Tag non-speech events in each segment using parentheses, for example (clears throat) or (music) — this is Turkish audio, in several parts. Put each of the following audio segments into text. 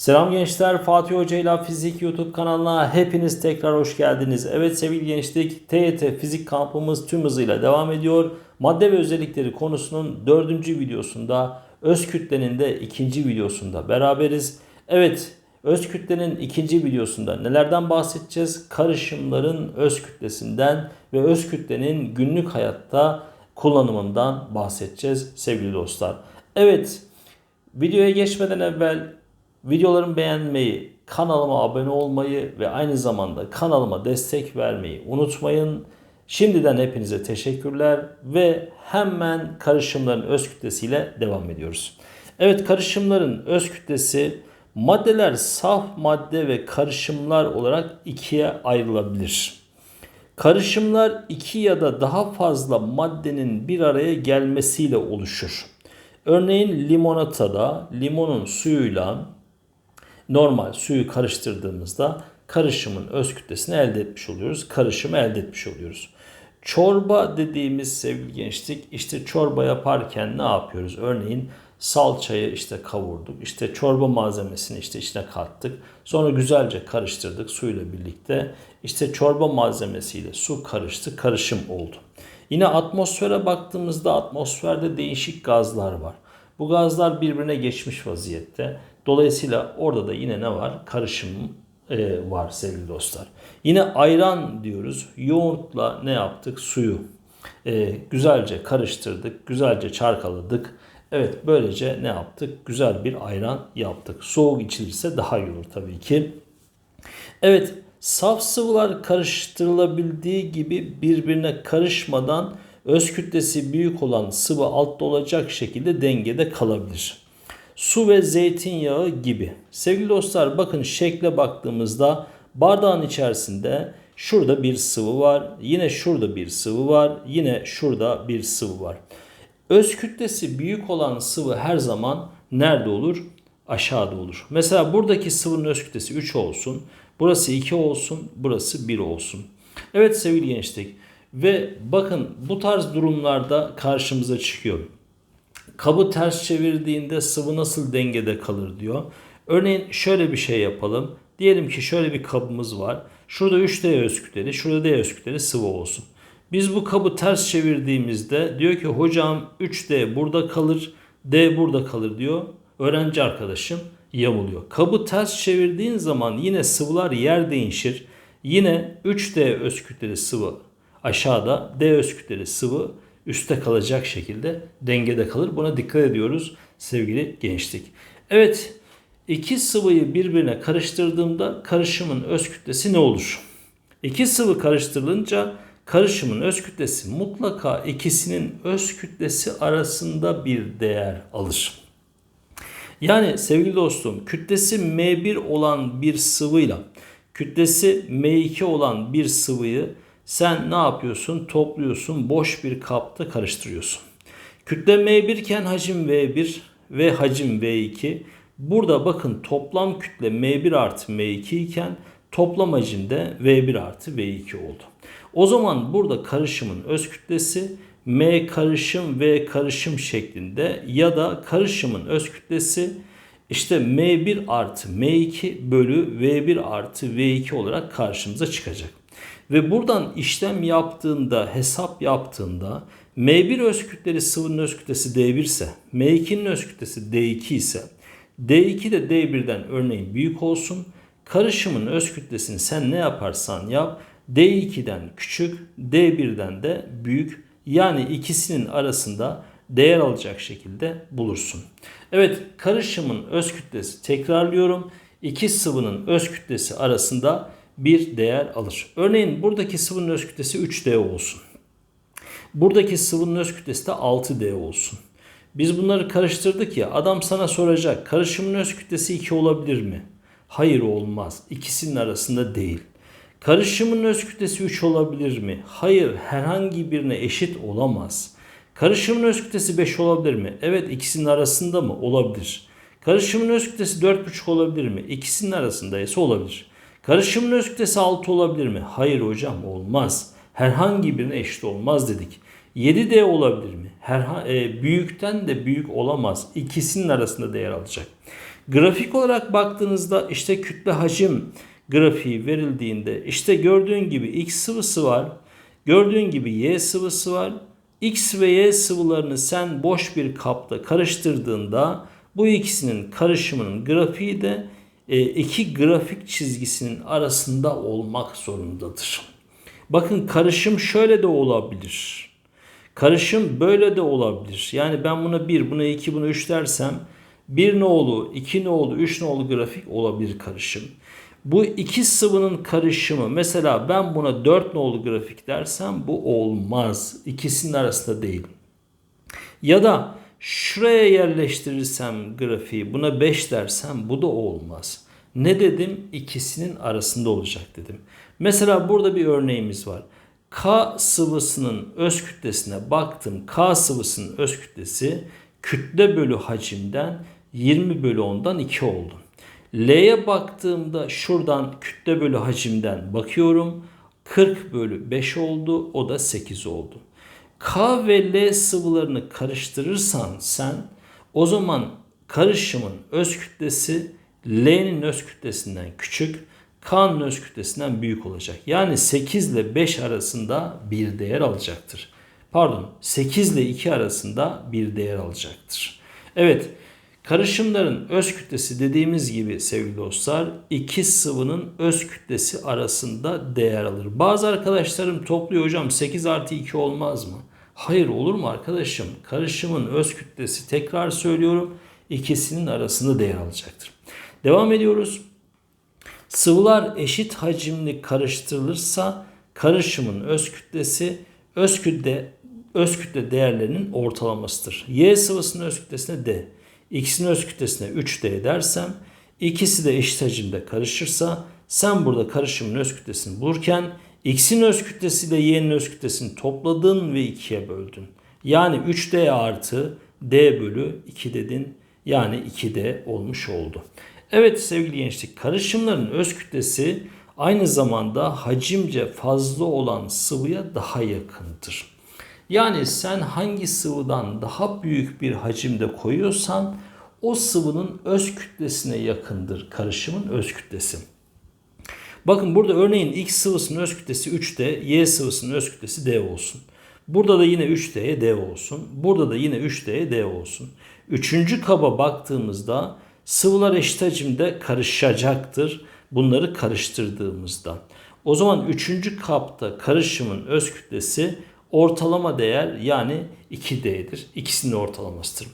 Selam gençler, Fatih Hoca ile Fizik YouTube kanalına hepiniz tekrar hoş geldiniz. Evet sevgili gençlik, TYT Fizik kampımız tüm hızıyla devam ediyor. Madde ve özellikleri konusunun dördüncü videosunda, öz kütlenin de ikinci videosunda beraberiz. Evet, öz kütlenin ikinci videosunda nelerden bahsedeceğiz? Karışımların öz kütlesinden ve öz kütlenin günlük hayatta kullanımından bahsedeceğiz sevgili dostlar. Evet, videoya geçmeden evvel Videolarımı beğenmeyi, kanalıma abone olmayı ve aynı zamanda kanalıma destek vermeyi unutmayın. Şimdiden hepinize teşekkürler ve hemen karışımların öz kütlesiyle devam ediyoruz. Evet karışımların öz kütlesi maddeler saf madde ve karışımlar olarak ikiye ayrılabilir. Karışımlar iki ya da daha fazla maddenin bir araya gelmesiyle oluşur. Örneğin limonatada limonun suyuyla normal suyu karıştırdığımızda karışımın öz kütlesini elde etmiş oluyoruz. Karışımı elde etmiş oluyoruz. Çorba dediğimiz sevgili gençlik işte çorba yaparken ne yapıyoruz? Örneğin salçayı işte kavurduk. işte çorba malzemesini işte içine kattık. Sonra güzelce karıştırdık suyla birlikte. İşte çorba malzemesiyle su karıştı, karışım oldu. Yine atmosfere baktığımızda atmosferde değişik gazlar var. Bu gazlar birbirine geçmiş vaziyette. Dolayısıyla orada da yine ne var? Karışım e, var sevgili dostlar. Yine ayran diyoruz. Yoğurtla ne yaptık? Suyu e, güzelce karıştırdık, güzelce çarkaladık. Evet böylece ne yaptık? Güzel bir ayran yaptık. Soğuk içilirse daha iyi olur tabii ki. Evet saf sıvılar karıştırılabildiği gibi birbirine karışmadan öz kütlesi büyük olan sıvı altta olacak şekilde dengede kalabilir su ve zeytinyağı gibi. Sevgili dostlar bakın şekle baktığımızda bardağın içerisinde şurada bir sıvı var. Yine şurada bir sıvı var. Yine şurada bir sıvı var. Öz kütlesi büyük olan sıvı her zaman nerede olur? Aşağıda olur. Mesela buradaki sıvının öz kütlesi 3 olsun. Burası 2 olsun. Burası 1 olsun. Evet sevgili gençlik. Ve bakın bu tarz durumlarda karşımıza çıkıyor. Kabı ters çevirdiğinde sıvı nasıl dengede kalır diyor. Örneğin şöyle bir şey yapalım. Diyelim ki şöyle bir kabımız var. Şurada 3D öz kütleli, şurada D öz sıvı olsun. Biz bu kabı ters çevirdiğimizde diyor ki hocam 3D burada kalır, D burada kalır diyor. Öğrenci arkadaşım yamuluyor. Kabı ters çevirdiğin zaman yine sıvılar yer değişir. Yine 3D öz kütleli sıvı aşağıda, D öz kütleli sıvı üstte kalacak şekilde dengede kalır. Buna dikkat ediyoruz sevgili gençlik. Evet iki sıvıyı birbirine karıştırdığımda karışımın öz kütlesi ne olur? İki sıvı karıştırılınca karışımın öz kütlesi mutlaka ikisinin öz kütlesi arasında bir değer alır. Yani sevgili dostum kütlesi M1 olan bir sıvıyla kütlesi M2 olan bir sıvıyı sen ne yapıyorsun? Topluyorsun, boş bir kapta karıştırıyorsun. Kütle M1 iken hacim V1 ve hacim V2. Burada bakın toplam kütle M1 artı M2 iken toplam hacim de V1 artı V2 oldu. O zaman burada karışımın öz kütlesi M karışım V karışım şeklinde ya da karışımın öz kütlesi işte M1 artı M2 bölü V1 artı V2 olarak karşımıza çıkacak. Ve buradan işlem yaptığında, hesap yaptığında M1 öz kütleli sıvının öz kütlesi D1 ise, M2'nin öz kütlesi D2 ise, D2 de D1'den örneğin büyük olsun. Karışımın öz kütlesini sen ne yaparsan yap, D2'den küçük, D1'den de büyük. Yani ikisinin arasında değer alacak şekilde bulursun. Evet karışımın öz kütlesi tekrarlıyorum. İki sıvının öz kütlesi arasında bir değer alır. Örneğin buradaki sıvının öz kütlesi 3D olsun. Buradaki sıvının öz kütlesi de 6D olsun. Biz bunları karıştırdık ya adam sana soracak karışımın öz kütlesi 2 olabilir mi? Hayır olmaz. İkisinin arasında değil. Karışımın öz kütlesi 3 olabilir mi? Hayır herhangi birine eşit olamaz. Karışımın öz kütlesi 5 olabilir mi? Evet ikisinin arasında mı? Olabilir. Karışımın öz kütlesi 4,5 olabilir mi? İkisinin arasında ise olabilir. Karışımın öz kütlesi 6 olabilir mi? Hayır hocam olmaz. Herhangi birine eşit olmaz dedik. 7D olabilir mi? Herha e, büyükten de büyük olamaz. İkisinin arasında değer alacak. Grafik olarak baktığınızda işte kütle hacim grafiği verildiğinde işte gördüğün gibi X sıvısı var. Gördüğün gibi Y sıvısı var. X ve Y sıvılarını sen boş bir kapta karıştırdığında bu ikisinin karışımının grafiği de e, iki grafik çizgisinin arasında olmak zorundadır. Bakın karışım şöyle de olabilir. Karışım böyle de olabilir. Yani ben buna 1, buna 2, buna 3 dersem 1 nolu, 2 nolu, 3 nolu grafik olabilir karışım. Bu iki sıvının karışımı mesela ben buna 4 nolu grafik dersem bu olmaz. İkisinin arasında değil. Ya da şuraya yerleştirirsem grafiği buna 5 dersem bu da olmaz. Ne dedim? İkisinin arasında olacak dedim. Mesela burada bir örneğimiz var. K sıvısının öz kütlesine baktım. K sıvısının öz kütlesi kütle bölü hacimden 20 bölü 10'dan 2 oldu. L'ye baktığımda şuradan kütle bölü hacimden bakıyorum. 40 bölü 5 oldu. O da 8 oldu. K ve L sıvılarını karıştırırsan sen o zaman karışımın öz kütlesi L'nin öz kütlesinden küçük, K'nın öz kütlesinden büyük olacak. Yani 8 ile 5 arasında bir değer alacaktır. Pardon 8 ile 2 arasında bir değer alacaktır. Evet karışımların öz kütlesi dediğimiz gibi sevgili dostlar iki sıvının öz kütlesi arasında değer alır. Bazı arkadaşlarım topluyor hocam 8 artı 2 olmaz mı? Hayır olur mu arkadaşım? Karışımın öz kütlesi tekrar söylüyorum ikisinin arasında değer alacaktır. Devam ediyoruz. Sıvılar eşit hacimli karıştırılırsa karışımın öz kütlesi öz kütle öz kütle değerlerinin ortalamasıdır. Y sıvısının öz kütlesine D, X'in öz kütlesine 3D dersem ikisi de eşit hacimde karışırsa sen burada karışımın öz kütlesini bulurken X'in öz kütlesi ile Y'nin öz kütlesini topladın ve 2'ye böldün. Yani 3D artı D bölü 2 dedin. Yani 2D olmuş oldu. Evet sevgili gençlik karışımların öz kütlesi aynı zamanda hacimce fazla olan sıvıya daha yakındır. Yani sen hangi sıvıdan daha büyük bir hacimde koyuyorsan o sıvının öz kütlesine yakındır karışımın öz kütlesi. Bakın burada örneğin X sıvısının öz kütlesi 3D, Y sıvısının öz kütlesi D olsun. Burada da yine 3D'ye D olsun. Burada da yine 3D'ye D olsun. Üçüncü kaba baktığımızda sıvılar eşit hacimde karışacaktır. Bunları karıştırdığımızda. O zaman üçüncü kapta karışımın öz kütlesi ortalama değer yani 2D'dir. İkisinin ortalamasıdır.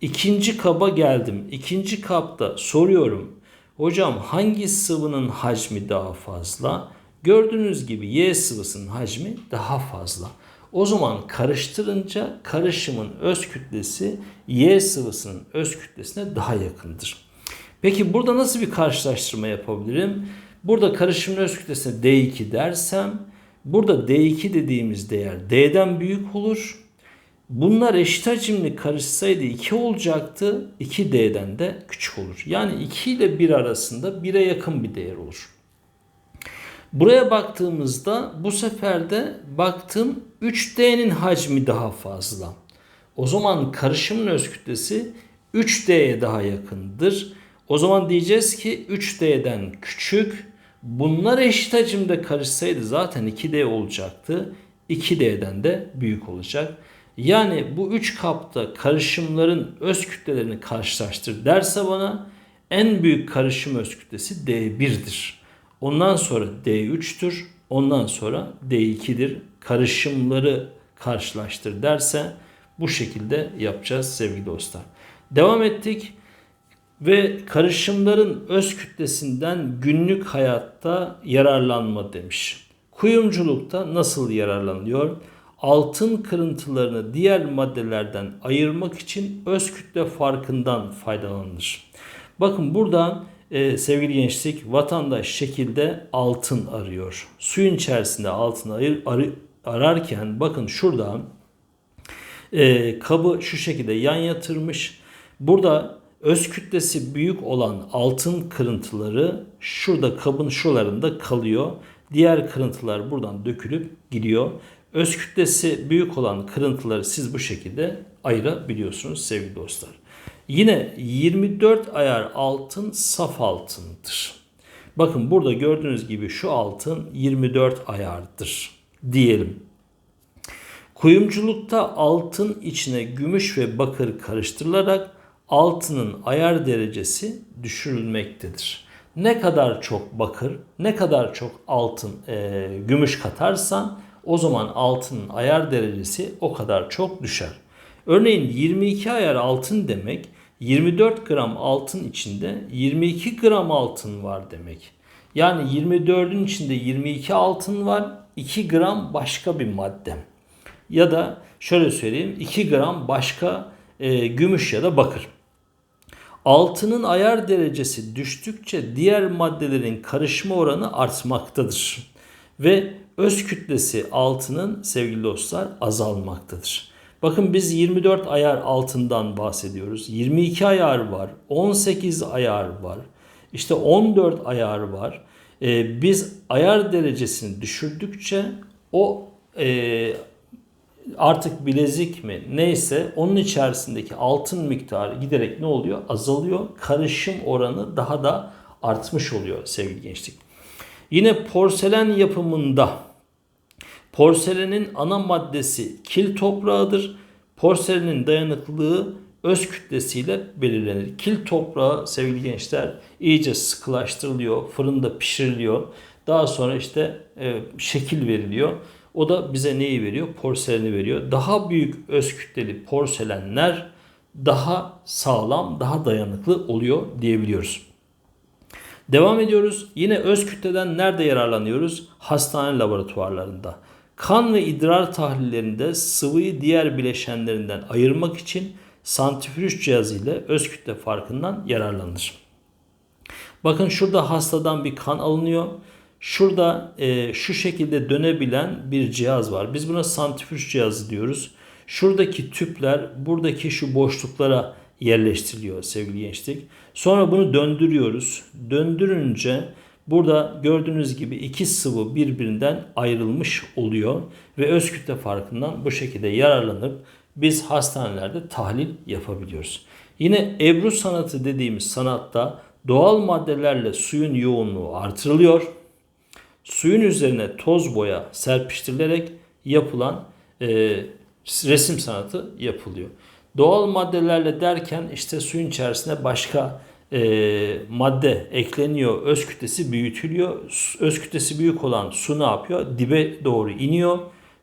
İkinci kaba geldim. İkinci kapta soruyorum. Hocam hangi sıvının hacmi daha fazla? Gördüğünüz gibi Y sıvısının hacmi daha fazla. O zaman karıştırınca karışımın öz kütlesi Y sıvısının öz kütlesine daha yakındır. Peki burada nasıl bir karşılaştırma yapabilirim? Burada karışımın öz kütlesine D2 dersem burada D2 dediğimiz değer D'den büyük olur. Bunlar eşit hacimli karışsaydı 2 olacaktı. 2D'den de küçük olur. Yani 2 ile 1 arasında 1'e yakın bir değer olur. Buraya baktığımızda bu sefer de baktım 3D'nin hacmi daha fazla. O zaman karışımın öz kütlesi 3D'ye daha yakındır. O zaman diyeceğiz ki 3D'den küçük. Bunlar eşit hacimde karışsaydı zaten 2D olacaktı. 2D'den de büyük olacak. Yani bu üç kapta karışımların öz kütlelerini karşılaştır derse bana en büyük karışım öz kütlesi D1'dir. Ondan sonra D3'tür. Ondan sonra D2'dir. Karışımları karşılaştır derse bu şekilde yapacağız sevgili dostlar. Devam ettik ve karışımların öz kütlesinden günlük hayatta yararlanma demiş. Kuyumculukta nasıl yararlanıyor? Altın kırıntılarını diğer maddelerden ayırmak için öz kütle farkından faydalanılır. Bakın burada e, sevgili gençlik vatandaş şekilde altın arıyor. Suyun içerisinde altın ayır, arı, ararken bakın şurada e, kabı şu şekilde yan yatırmış. Burada öz kütlesi büyük olan altın kırıntıları şurada kabın şuralarında kalıyor. Diğer kırıntılar buradan dökülüp gidiyor. Öz kütlesi büyük olan kırıntıları siz bu şekilde ayırabiliyorsunuz sevgili dostlar. Yine 24 ayar altın saf altındır. Bakın burada gördüğünüz gibi şu altın 24 ayardır diyelim. Kuyumculukta altın içine gümüş ve bakır karıştırılarak altının ayar derecesi düşürülmektedir. Ne kadar çok bakır, ne kadar çok altın, e, gümüş katarsan o zaman altının ayar derecesi o kadar çok düşer. Örneğin 22 ayar altın demek 24 gram altın içinde 22 gram altın var demek. Yani 24'ün içinde 22 altın var, 2 gram başka bir madde. Ya da şöyle söyleyeyim 2 gram başka e, gümüş ya da bakır. Altının ayar derecesi düştükçe diğer maddelerin karışma oranı artmaktadır. Ve öz kütlesi altının sevgili dostlar azalmaktadır. Bakın biz 24 ayar altından bahsediyoruz. 22 ayar var, 18 ayar var, işte 14 ayar var. Ee, biz ayar derecesini düşürdükçe o e, artık bilezik mi neyse onun içerisindeki altın miktarı giderek ne oluyor? Azalıyor. Karışım oranı daha da artmış oluyor sevgili gençlik. Yine porselen yapımında porselenin ana maddesi kil toprağıdır. Porselenin dayanıklılığı öz kütlesiyle belirlenir. Kil toprağı sevgili gençler iyice sıkılaştırılıyor, fırında pişiriliyor. Daha sonra işte e, şekil veriliyor. O da bize neyi veriyor? Porseleni veriyor. Daha büyük öz kütleli porselenler daha sağlam, daha dayanıklı oluyor diyebiliyoruz. Devam ediyoruz. Yine öz kütleden nerede yararlanıyoruz? Hastane laboratuvarlarında. Kan ve idrar tahlillerinde sıvıyı diğer bileşenlerinden ayırmak için santrifüj cihazı ile öz kütle farkından yararlanır. Bakın şurada hastadan bir kan alınıyor. Şurada e, şu şekilde dönebilen bir cihaz var. Biz buna santrifüj cihazı diyoruz. Şuradaki tüpler buradaki şu boşluklara yerleştiriliyor sevgili gençlik. Sonra bunu döndürüyoruz. Döndürünce burada gördüğünüz gibi iki sıvı birbirinden ayrılmış oluyor ve öz kütle farkından bu şekilde yararlanıp biz hastanelerde tahlil yapabiliyoruz. Yine Ebru sanatı dediğimiz sanatta doğal maddelerle suyun yoğunluğu artırılıyor suyun üzerine toz boya serpiştirilerek yapılan e, resim sanatı yapılıyor. Doğal maddelerle derken işte suyun içerisine başka e, madde ekleniyor, öz kütlesi büyütülüyor. Öz kütlesi büyük olan su ne yapıyor? Dibe doğru iniyor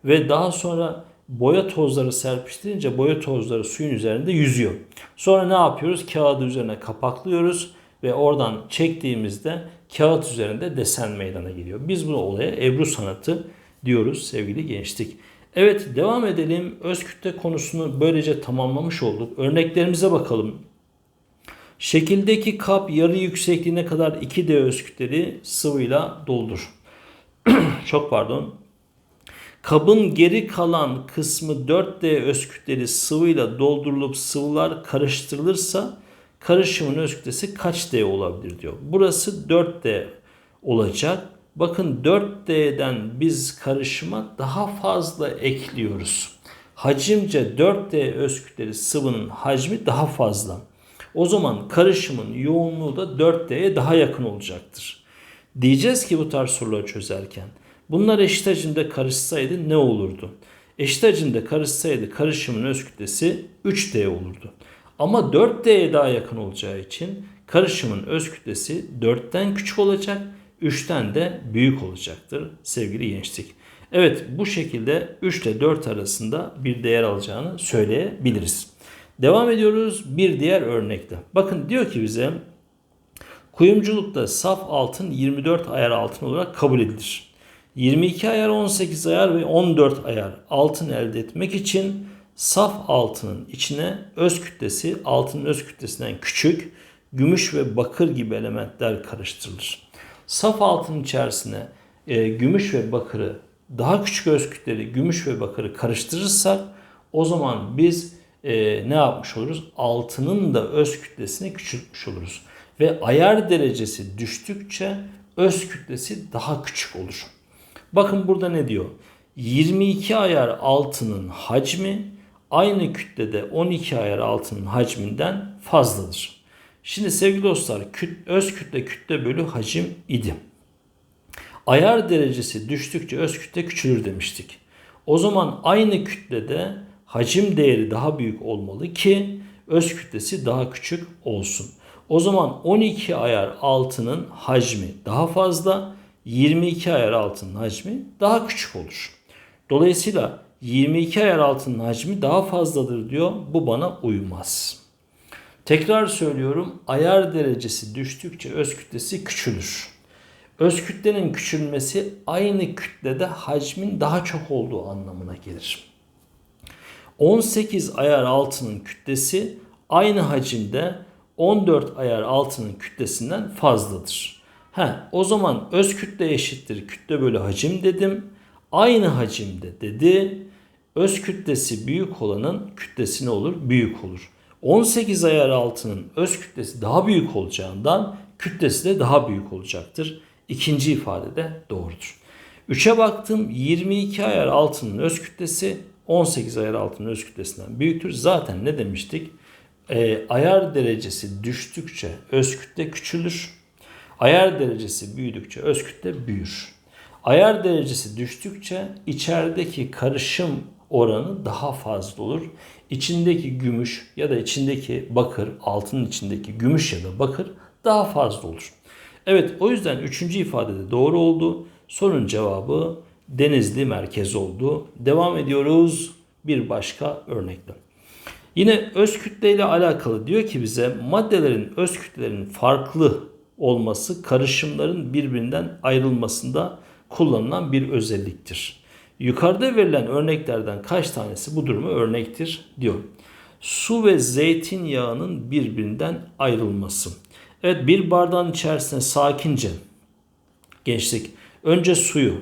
ve daha sonra boya tozları serpiştirince boya tozları suyun üzerinde yüzüyor. Sonra ne yapıyoruz? Kağıdı üzerine kapaklıyoruz ve oradan çektiğimizde kağıt üzerinde desen meydana geliyor. Biz bu olaya Ebru sanatı diyoruz sevgili gençlik. Evet devam edelim. Öz kütle konusunu böylece tamamlamış olduk. Örneklerimize bakalım. Şekildeki kap yarı yüksekliğine kadar 2D öz kütleli sıvıyla doldur. (clears throat) Çok pardon. Kabın geri kalan kısmı 4D öz kütleli sıvıyla doldurulup sıvılar karıştırılırsa karışımın öz kütlesi kaç D olabilir diyor. Burası 4D olacak. Bakın 4D'den biz karışıma daha fazla ekliyoruz. Hacimce 4D öz kütleli sıvının hacmi daha fazla. O zaman karışımın yoğunluğu da 4D'ye daha yakın olacaktır. Diyeceğiz ki bu tarz soruları çözerken bunlar eşit hacimde karışsaydı ne olurdu? Eşit hacimde karışsaydı karışımın öz kütlesi 3D olurdu. Ama 4D'ye daha yakın olacağı için karışımın öz kütlesi 4'ten küçük olacak, 3'ten de büyük olacaktır sevgili gençlik. Evet bu şekilde 3 ile 4 arasında bir değer alacağını söyleyebiliriz. Devam ediyoruz bir diğer örnekte. Bakın diyor ki bize kuyumculukta saf altın 24 ayar altın olarak kabul edilir. 22 ayar, 18 ayar ve 14 ayar altın elde etmek için saf altının içine öz kütlesi altının öz kütlesinden küçük gümüş ve bakır gibi elementler karıştırılır. Saf altın içerisine e, gümüş ve bakırı daha küçük öz kütleli gümüş ve bakırı karıştırırsak o zaman biz e, ne yapmış oluruz? Altının da öz kütlesini küçültmüş oluruz. Ve ayar derecesi düştükçe öz kütlesi daha küçük olur. Bakın burada ne diyor? 22 ayar altının hacmi aynı kütlede 12 ayar altının hacminden fazladır. Şimdi sevgili dostlar küt, öz kütle kütle bölü hacim idi. Ayar derecesi düştükçe öz kütle küçülür demiştik. O zaman aynı kütlede hacim değeri daha büyük olmalı ki öz kütlesi daha küçük olsun. O zaman 12 ayar altının hacmi daha fazla, 22 ayar altının hacmi daha küçük olur. Dolayısıyla 22 ayar altının hacmi daha fazladır diyor. Bu bana uymaz. Tekrar söylüyorum ayar derecesi düştükçe öz kütlesi küçülür. Öz kütlenin küçülmesi aynı kütlede hacmin daha çok olduğu anlamına gelir. 18 ayar altının kütlesi aynı hacimde 14 ayar altının kütlesinden fazladır. He, o zaman öz kütle eşittir kütle bölü hacim dedim. Aynı hacimde dedi. Öz kütlesi büyük olanın kütlesi ne olur? Büyük olur. 18 ayar altının öz kütlesi daha büyük olacağından kütlesi de daha büyük olacaktır. İkinci ifade de doğrudur. 3'e baktım 22 ayar altının öz kütlesi 18 ayar altının öz kütlesinden büyüktür. Zaten ne demiştik? E, ayar derecesi düştükçe öz kütle küçülür. Ayar derecesi büyüdükçe öz kütle büyür. Ayar derecesi düştükçe içerideki karışım oranı daha fazla olur. İçindeki gümüş ya da içindeki bakır, altının içindeki gümüş ya da bakır daha fazla olur. Evet o yüzden üçüncü ifadede doğru oldu. Sorun cevabı Denizli merkez oldu. Devam ediyoruz bir başka örnekle. Yine öz kütle ile alakalı diyor ki bize maddelerin öz kütlelerinin farklı olması karışımların birbirinden ayrılmasında kullanılan bir özelliktir. Yukarıda verilen örneklerden kaç tanesi bu duruma örnektir diyor. Su ve zeytinyağının birbirinden ayrılması. Evet bir bardağın içerisine sakince gençlik önce suyu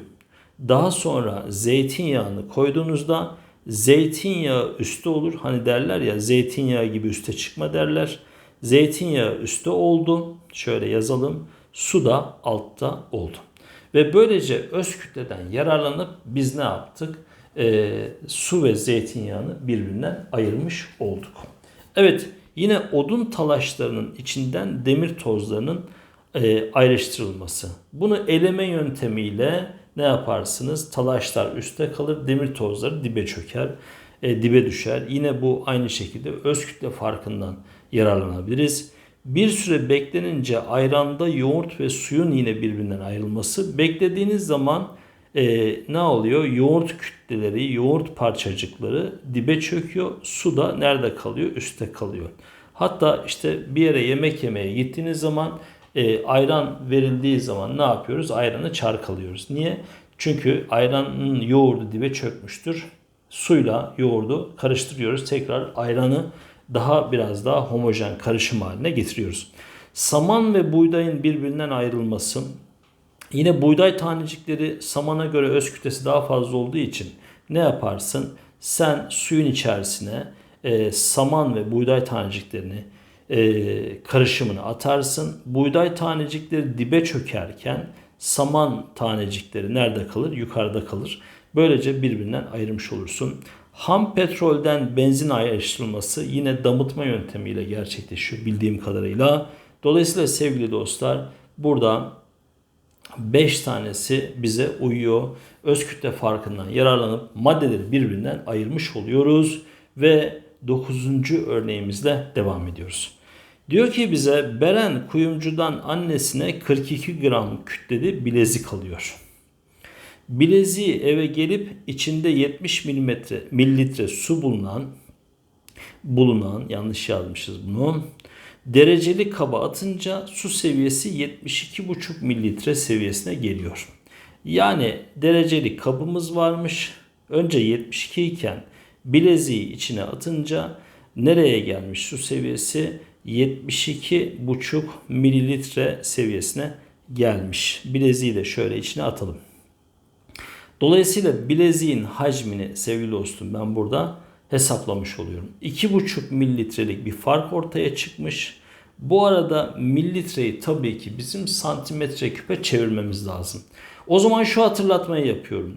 daha sonra zeytinyağını koyduğunuzda zeytinyağı üstte olur. Hani derler ya zeytinyağı gibi üste çıkma derler. Zeytinyağı üstte oldu. Şöyle yazalım. Su da altta oldu. Ve böylece öz kütleden yararlanıp biz ne yaptık? E, su ve zeytinyağını birbirinden ayırmış olduk. Evet yine odun talaşlarının içinden demir tozlarının e, ayrıştırılması. Bunu eleme yöntemiyle ne yaparsınız? Talaşlar üstte kalır, demir tozları dibe çöker, e, dibe düşer. Yine bu aynı şekilde öz kütle farkından yararlanabiliriz. Bir süre beklenince ayranda yoğurt ve suyun yine birbirinden ayrılması. Beklediğiniz zaman e, ne oluyor? Yoğurt kütleleri, yoğurt parçacıkları dibe çöküyor. Su da nerede kalıyor? Üste kalıyor. Hatta işte bir yere yemek yemeye gittiğiniz zaman e, ayran verildiği zaman ne yapıyoruz? Ayranı çarkalıyoruz. Niye? Çünkü ayranın yoğurdu dibe çökmüştür. Suyla yoğurdu karıştırıyoruz. Tekrar ayranı daha biraz daha homojen karışım haline getiriyoruz. Saman ve buğdayın birbirinden ayrılması. Yine buğday tanecikleri samana göre öz kütlesi daha fazla olduğu için ne yaparsın? Sen suyun içerisine e, saman ve buğday taneciklerini e, karışımını atarsın. Buğday tanecikleri dibe çökerken saman tanecikleri nerede kalır? Yukarıda kalır. Böylece birbirinden ayırmış olursun. Ham petrolden benzin ayrıştırılması yine damıtma yöntemiyle gerçekleşiyor bildiğim kadarıyla. Dolayısıyla sevgili dostlar burada 5 tanesi bize uyuyor. Öz kütle farkından yararlanıp maddeleri birbirinden ayırmış oluyoruz ve 9. örneğimizle devam ediyoruz. Diyor ki bize Beren kuyumcudan annesine 42 gram kütleli bilezik alıyor. Bileziği eve gelip içinde 70 milimetre mililitre su bulunan bulunan yanlış yazmışız bunu. Dereceli kaba atınca su seviyesi 72,5 mililitre seviyesine geliyor. Yani dereceli kabımız varmış. Önce 72 iken bileziği içine atınca nereye gelmiş su seviyesi? 72,5 mililitre seviyesine gelmiş. Bileziği de şöyle içine atalım. Dolayısıyla bileziğin hacmini sevgili dostum ben burada hesaplamış oluyorum. 2,5 mililitrelik bir fark ortaya çıkmış. Bu arada mililitreyi tabii ki bizim santimetre küpe çevirmemiz lazım. O zaman şu hatırlatmayı yapıyorum.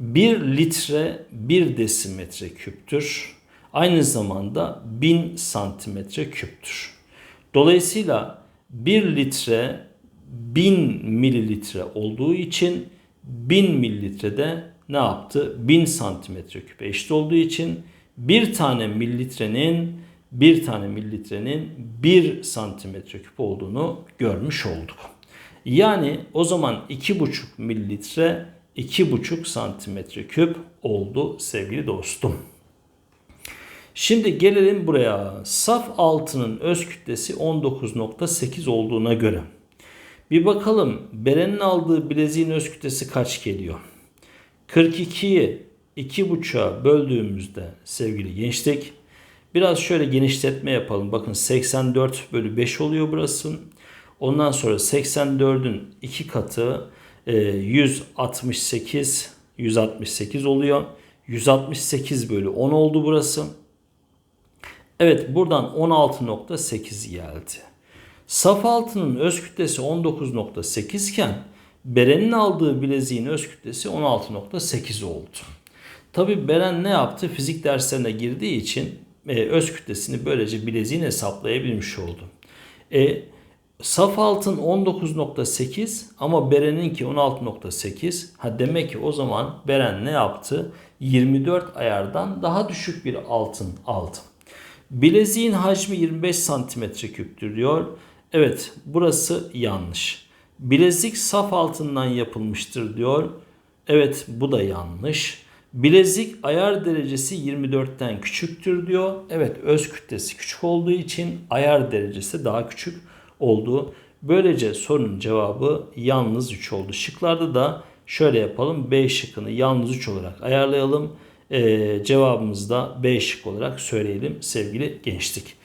1 litre 1 desimetre küptür. aynı zamanda 1000 santimetre küptür. Dolayısıyla 1 litre 1000 mililitre olduğu için 1000 mililitrede ne yaptı? 1000 santimetre küpe eşit olduğu için bir tane mililitrenin bir tane mililitrenin 1 santimetre küp olduğunu görmüş olduk. Yani o zaman 2,5 mililitre 2,5 santimetre küp oldu sevgili dostum. Şimdi gelelim buraya. Saf altının öz kütlesi 19.8 olduğuna göre. Bir bakalım Beren'in aldığı bileziğin öz kütlesi kaç geliyor? 42'yi 2.5'a böldüğümüzde sevgili gençlik biraz şöyle genişletme yapalım. Bakın 84 bölü 5 oluyor burası. Ondan sonra 84'ün 2 katı 168 e, 168 oluyor. 168 bölü 10 oldu burası. Evet buradan 16.8 geldi. Saf altının öz kütlesi 19.8 iken Beren'in aldığı bileziğin öz kütlesi 16.8 oldu. Tabi Beren ne yaptı? Fizik derslerine girdiği için e, öz kütlesini böylece bileziğin hesaplayabilmiş oldu. E, saf altın 19.8 ama Beren'inki 16.8. Ha demek ki o zaman Beren ne yaptı? 24 ayardan daha düşük bir altın aldı. Bileziğin hacmi 25 santimetre küptür diyor. Evet burası yanlış. Bilezik saf altından yapılmıştır diyor. Evet bu da yanlış. Bilezik ayar derecesi 24'ten küçüktür diyor. Evet öz kütlesi küçük olduğu için ayar derecesi daha küçük oldu. Böylece sorunun cevabı yalnız 3 oldu. Şıklarda da şöyle yapalım. B şıkkını yalnız 3 olarak ayarlayalım. Ee, cevabımızı da B şık olarak söyleyelim sevgili gençlik.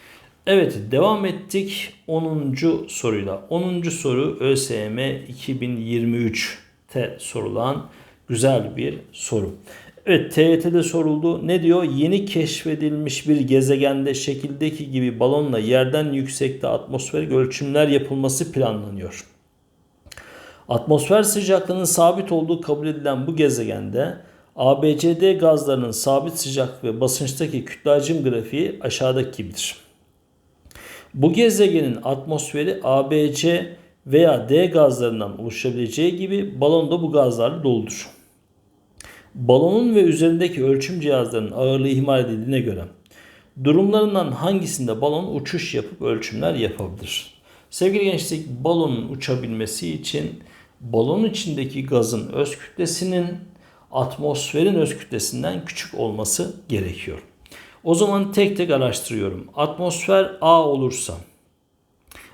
Evet devam ettik 10. soruyla. 10. soru ÖSYM 2023'te sorulan güzel bir soru. Evet TYT'de soruldu. Ne diyor? Yeni keşfedilmiş bir gezegende şekildeki gibi balonla yerden yüksekte atmosferik ölçümler yapılması planlanıyor. Atmosfer sıcaklığının sabit olduğu kabul edilen bu gezegende ABCD gazlarının sabit sıcak ve basınçtaki kütle hacim grafiği aşağıdaki gibidir. Bu gezegenin atmosferi ABC veya D gazlarından oluşabileceği gibi balon da bu gazlarla doludur. Balonun ve üzerindeki ölçüm cihazlarının ağırlığı ihmal edildiğine göre durumlarından hangisinde balon uçuş yapıp ölçümler yapabilir? Sevgili gençlik balonun uçabilmesi için balon içindeki gazın öz kütlesinin atmosferin öz kütlesinden küçük olması gerekiyor. O zaman tek tek araştırıyorum. Atmosfer A olursa,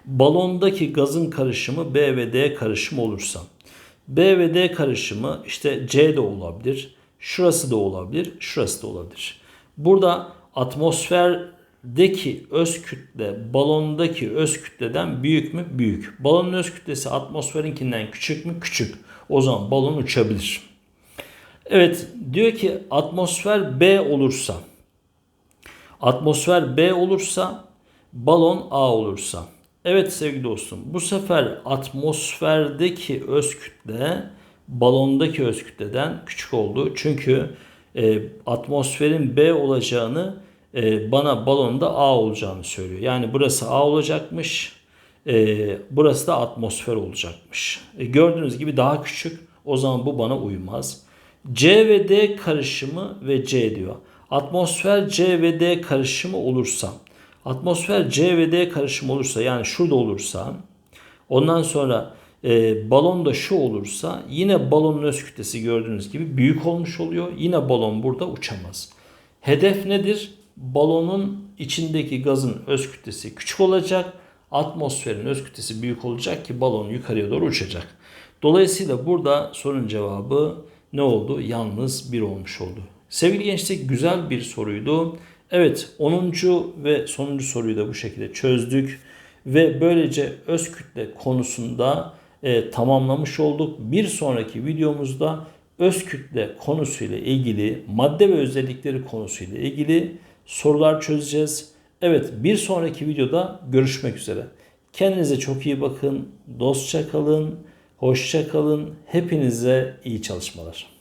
balondaki gazın karışımı B ve D karışımı olursa, B ve D karışımı işte C de olabilir, şurası da olabilir, şurası da olabilir. Burada atmosferdeki öz kütle balondaki öz kütleden büyük mü? Büyük. Balonun öz kütlesi atmosferinkinden küçük mü? Küçük. O zaman balon uçabilir. Evet diyor ki atmosfer B olursa Atmosfer B olursa balon A olursa. Evet sevgili dostum bu sefer atmosferdeki öz kütle balondaki öz kütleden küçük oldu. Çünkü e, atmosferin B olacağını e, bana balonda A olacağını söylüyor. Yani burası A olacakmış. E, burası da atmosfer olacakmış. E, gördüğünüz gibi daha küçük. O zaman bu bana uymaz. C ve D karışımı ve C diyor atmosfer C ve D karışımı olursa, atmosfer C ve D karışımı olursa yani şurada olursa, ondan sonra e, balon da şu olursa yine balonun öz kütlesi gördüğünüz gibi büyük olmuş oluyor. Yine balon burada uçamaz. Hedef nedir? Balonun içindeki gazın öz kütlesi küçük olacak. Atmosferin öz kütlesi büyük olacak ki balon yukarıya doğru uçacak. Dolayısıyla burada sorun cevabı ne oldu? Yalnız bir olmuş oldu. Sevgili gençlik güzel bir soruydu. Evet 10. ve sonuncu soruyu da bu şekilde çözdük. Ve böylece öz kütle konusunda e, tamamlamış olduk. Bir sonraki videomuzda öz kütle konusuyla ilgili madde ve özellikleri konusuyla ilgili sorular çözeceğiz. Evet bir sonraki videoda görüşmek üzere. Kendinize çok iyi bakın. Dostça kalın. Hoşça kalın. Hepinize iyi çalışmalar.